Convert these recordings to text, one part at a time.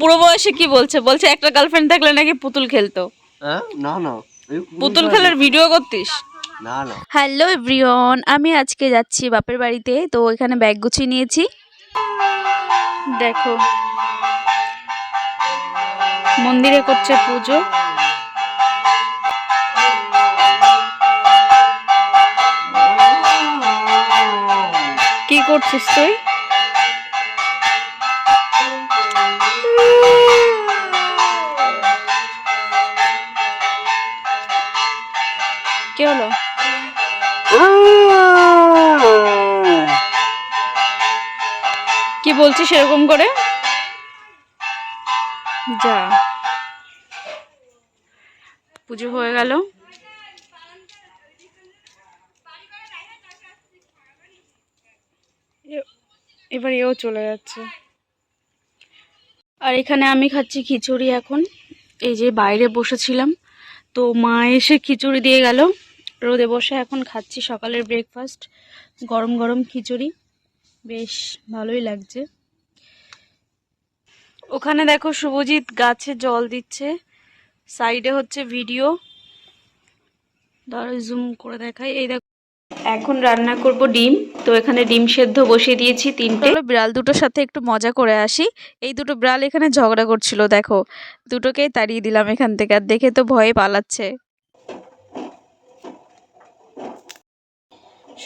বুড়ো বয়সে কি বলছে? বলছে একটা গার্লফ্রেন্ড থাকলে নাকি পুতুল খেলতো। হ্যাঁ? না না। পুতুল খেলার ভিডিও করতিস? না না। হ্যালো এভরিওন আমি আজকে যাচ্ছি বাপের বাড়িতে তো এখানে ব্যাগ গুছিয়ে নিয়েছি। দেখো। মন্দিরে করছে পুজো। কি করছিস তুই? কি হলো? কি বলছিস এরকম করে? যা। পুজো হয়ে গেল। এবার এও চলে যাচ্ছে। আর এখানে আমি খাচ্ছি খিচুড়ি এখন। এই যে বাইরে বসেছিলাম, তো মা এসে খিচুড়ি দিয়ে গেল। রোদে বসে এখন খাচ্ছি সকালের ব্রেকফাস্ট গরম গরম খিচুড়ি। বেশ ভালোই লাগছে। ওখানে দেখো শুভজিৎ গাছে জল দিচ্ছে। সাইডে হচ্ছে ভিডিও। ধরো জুম করে দেখাই। এই দেখো, এখন রান্না করব ডিম। তো এখানে ডিম সেদ্ধ বসিয়ে দিয়েছি তিনটে। বিড়াল দুটোর সাথে একটু মজা করে আসি। এই দুটো বিড়াল এখানে ঝগড়া করছিল, দেখো। দুটোকেই তাড়িয়ে দিলাম এখান থেকে। আর দেখে তো ভয়ে পালাচ্ছে।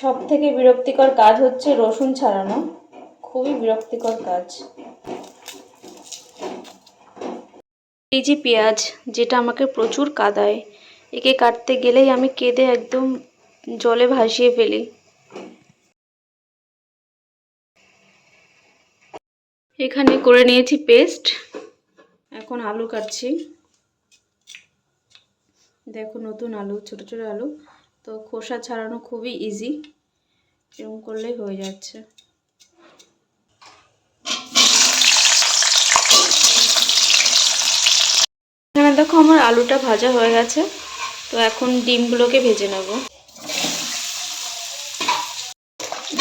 সব থেকে বিরক্তিকর কাজ হচ্ছে রসুন ছাড়ানো। খুবই বিরক্তিকর কাজ। এই যে পেঁয়াজ, যেটা আমাকে প্রচুর কাদায়, একে কাটতে গেলেই আমি কেঁদে একদম জলে ভাসিয়ে ফেলি। এখানে করে নিয়েছি পেস্ট। এখন আলু কাটছি। দেখো নতুন আলু, ছোট ছোট আলু। তো খোসা ছাড়ানো খুবই ইজি এরকম করলেই হয়ে যাচ্ছে। এখানে দেখো আমার আলুটা ভাজা হয়ে গেছে। তো এখন ডিমগুলোকে ভেজে নেব।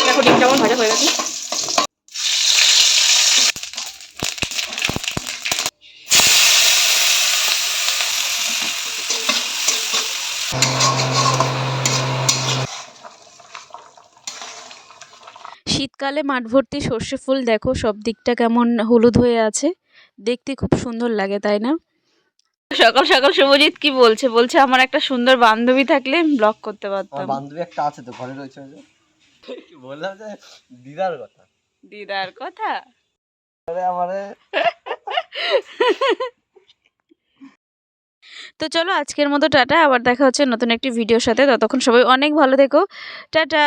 দেখো ডিমটা আমার ভাজা হয়ে গেছে। শীতকালে মাঠ ভর্তি সর্ষে ফুল দেখো সব দিকটা কেমন হলুদ হয়ে আছে। দেখতে খুব সুন্দর লাগে তাই না? সকাল সকাল শুভজিৎ কি বলছে? বলছে আমার একটা সুন্দর বান্ধবী থাকলে ব্লক করতে আমার পারতাম বান্ধবী একটা আছে তো ঘরে রয়েছে। বললাম যে দিদার কথা। দিদার কথা? আরে আমারে। তো চলো আজকের মতো টাটা। আবার দেখা হচ্ছে নতুন একটি ভিডিওর সাথে। ততক্ষণ সবাই অনেক ভালো থেকো। টাটা!